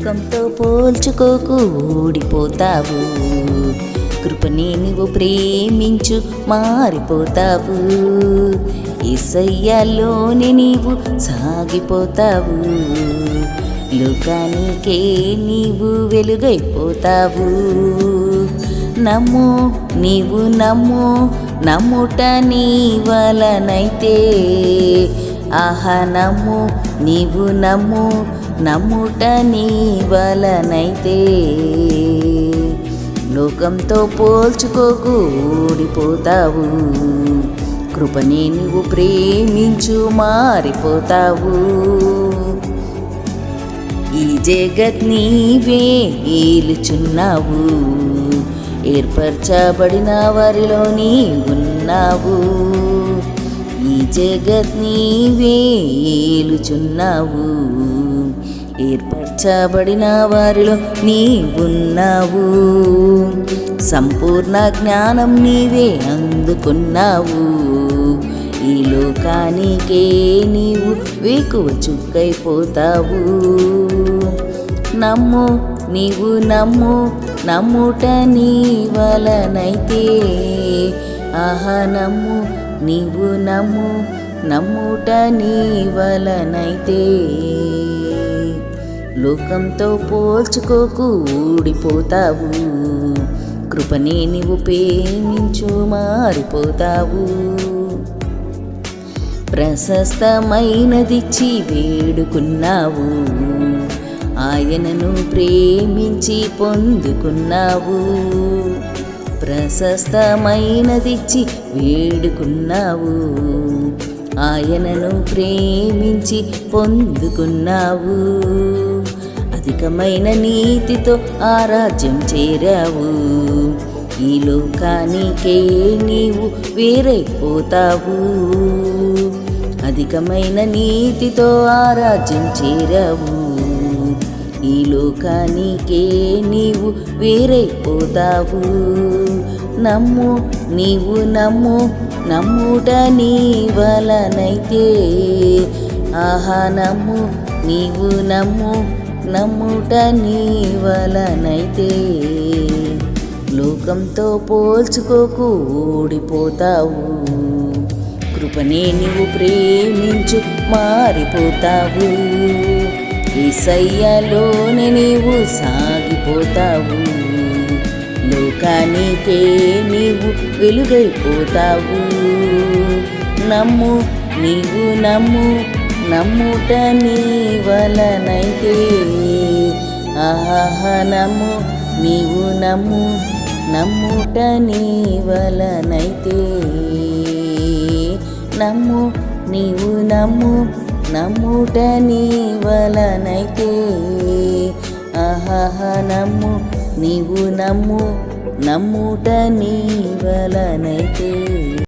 లోకంతో పోల్చుకోకు ఓడిపోతావు కృపని నువ్వు ప్రేమించు మారిపోతావు. ఇసయ్యలోని నీవు సాగిపోతావు. లోకానికే నీవు వెలుగైపోతావు. నమ్ము నీవు నమ్ము నమ్ముట నీ వలనైతే. ఆహా నమ్ము నీవు నమ్ము నమ్ముట నీ వలనైతే. లోకంతో పోల్చుకోకు ఓడిపోతావు కృపని నువ్వు ప్రేమించు మారిపోతావు. ఈ జగత్ నీవే ఏలుచున్నావు. ఏర్పరచబడిన వారిలో నీ ఉన్నావు ఈ జగత్ నీవే ఏలుచున్నావు. ఏర్పరచబడిన వారిలో నీ ఉన్నావు సంపూర్ణ జ్ఞానం నీవే అందుకున్నావు. ఈ లోకానికే నీవు వేకువ చుక్కైపోతావు. నమ్ము నీవు నమ్ము నమ్ముట నీ వలనైతే. ఆహా నమ్ము నీవు నమ్ము నమ్ముట నీ వలనైతే. లోకంతో పోల్చుకోకు ఊడిపోతావు కృపనే నీవు ప్రేమించు మారిపోతావు. ప్రశస్తమైనదిచ్చి వేడుకున్నావు ఆయనను ప్రేమించి పొందుకున్నావు. ప్రశస్తమైనదిచ్చి వేడుకున్నావు ఆయనను ప్రేమించి పొందుకున్నావు. అధికమైన నీతితో ఆ రాజ్యం చేరావు. ఈ లోకానికే నీవు వేరైపోతావు. అధికమైన నీతితో ఆ రాజ్యం చేరావు. ఈ లోకానికే నీవు వేరైపోతావు. నమ్ము నీవు నమ్ము నమ్ముట నీ వలనైతే. ఆహా నమ్ము నీవు నమ్ము నమ్ముట నీ వలనైతే. లోకంతో పోల్చుకోకు ఓడిపోతావు. కృపనే నీవు ప్రేమించు మారిపోతావు. ఈసయ్యలోనే నీవు సాగిపోతావు. లోకానికే నీవు వెలుగైపోతావు. నమ్ము నీవు నమ్ము నమ్ముట నీ వలనైతే ఆహనము నీవు నమ్ము నమ్ముట నీ వలనైతే నమ్ము నీవు నమ్ము నమ్ముట నీ వలనైతే ఆహనము నీవు నమ్ము నమ్ముట నీ వలనైతే